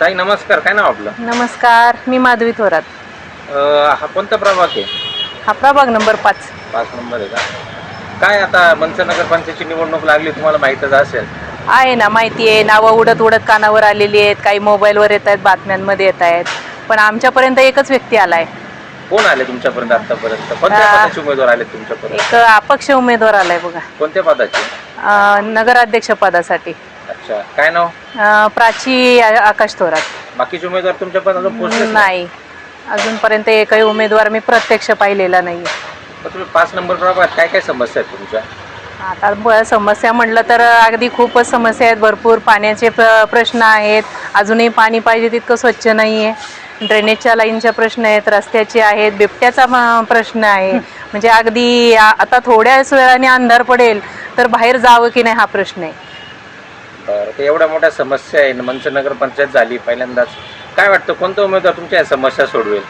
ताई नमस्कार. काय नाव आपलं? नमस्कार. मी माधवी थोरात. अं, हा कोणता प्रभाग आहे? हा प्रभाग नंबर पाच. पाच नंबर आहे का? काय आता मनसे नगरपंचायतची निवडणूक लागली तुम्हाला माहीतच असेल. आहे ना माहिती आहे. नावं उडत उडत कानावर आलेली आहेत. काही मोबाईलवर येत आहेत बातम्यांमध्ये येत आहेत. पण आमच्यापर्यंत एकच व्यक्ती आलाय. कोण आले तुमच्यापर्यंत आतापर्यंत? कोणत्या आ- पदाचे उमेदवार आले तुमच्यापर्यंत? एक अपक्ष उमेदवार आलाय बघा. कोणत्या पदाचे? अं, नगराध्यक्ष पदासाठी. अच्छा. काय नाव? अं, प्राची आ- आकाश थोरात. बाकीचे उमेदवार तुमच्यापर्यंत अजून पोहोचलेच नाही नाही. अजूनपर्यंत एकही उमेदवार मी प्रत्यक्ष पाहिलेला नाही मग तुम्ही पाच नंबर प्रभागात काय काय समस्या आहेत तुमच्या? आता ब- समस्या म्हटलं तर अगदी खूपच समस्या आहेत. भरपूर पाण्याचे प्र प्रश्न आहेत. अजूनही पाणी पाहिजे तितकं स्वच्छ नाही आहे ड्रेनेजच्या लाईनच्या प्रश्न आहेत. रस्त्याचे आहेत. बिबट्याचा म- प्रश्न आहे. म्हणजे अगदी आ- आता थोड्याच वेळाने अंधार पडेल तर बाहेर जावं की नाही हा प्रश्न आहे. बरं ते एवढ्या मोठ्या समस्या आहे मनसे नगरपंचायत झाली पहिल्यांदाच. काय वाटतं कोणता उमेदवार तुमच्या या समस्या सोडवेल?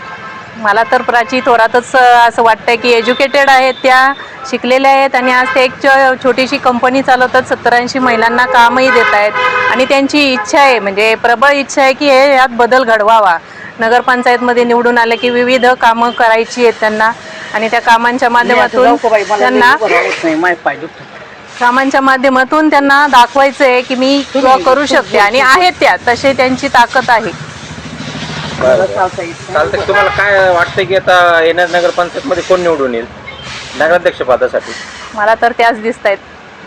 मला तर प्राची थोरातच असं वाटतंय की एज्युकेटेड आहेत त्या शिकलेल्या आहेत आणि आज ते एक छोटीशी कंपनी चालवतात सत्तर ऐंशी महिलांना कामही देत आहेत आणि त्यांची इच्छा आहे म्हणजे प्रबळ इच्छा आहे की हे यात बदल घडवावा. नगरपंचायतमध्ये निवडून आले की विविध कामं करायची आहेत त्यांना आणि त्या कामांच्या माध्यमातून त्यांना कामांच्या माध्यमातून त्यांना दाखवायचं आहे की मी करू शकते. आणि आहेत त्या तसे त्यांची ताकद आहे. चालतं तुम्हाला काय वाटतं की आता येणार नगरपंचायत मध्ये कोण निवडून येईल? नगराध्यक्ष पदासाठी. मला तर त्याच दिसत आहेत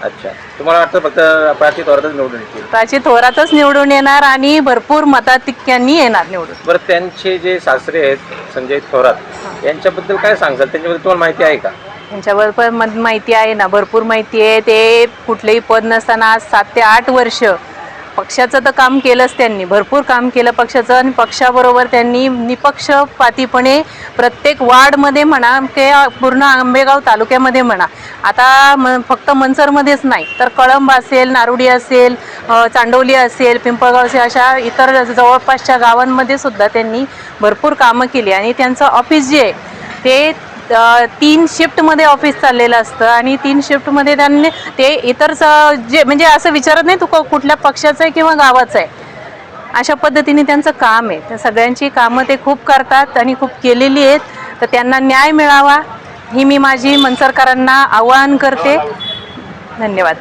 अच्छा. तुम्हाला वाटतं फक्त प्राची थोरातच निवडून येतील? प्राची थोरातच निवडून येणार आणि भरपूर मताधिक्यांनी येणार निवडून. बरं त्यांचे जे सासरे आहेत संजय थोरात यांच्याबद्दल काय सांगताल त्यांच्याबद्दल तुम्हाला माहिती आहे का? त्यांच्यावर पण म- माहिती आहे ना भरपूर माहिती आहे. ते कुठलेही पद नसताना आज सात ते आठ वर्ष पक्षाचं तर काम केलंच त्यांनी भरपूर काम केलं पक्षाचं आणि पक्षाबरोबर त्यांनी निपक्षपातीपणे प्रत्येक वार्डमध्ये म्हणा ते पूर्ण आंबेगाव तालुक्यामध्ये म्हणा आता म फक्त मनसरमध्येच नाही तर कळंब असेल नारुडी असेल चांडोली असेल पिंपळगाव असेल अशा इतर जवळपासच्या गावांमध्ये सुद्धा त्यांनी भरपूर कामं केली. आणि त्यांचं ऑफिस जे आहे ते तीन शिफ्टमध्ये ऑफिस चाललेलं असतं आणि तीन शिफ्टमध्ये त्यांनी ते इतर स- जे म्हणजे असं विचारत नाही तू कुठल्या पक्षाचं आहे किंवा गावाचं आहे. अशा पद्धतीने त्यांचं काम आहे. त्या सगळ्यांची कामं ते खूप करतात आणि खूप केलेली आहेत. तर त्यांना न्याय मिळावा ही मी माझी मनसरकरांना आवाहन करते. धन्यवाद.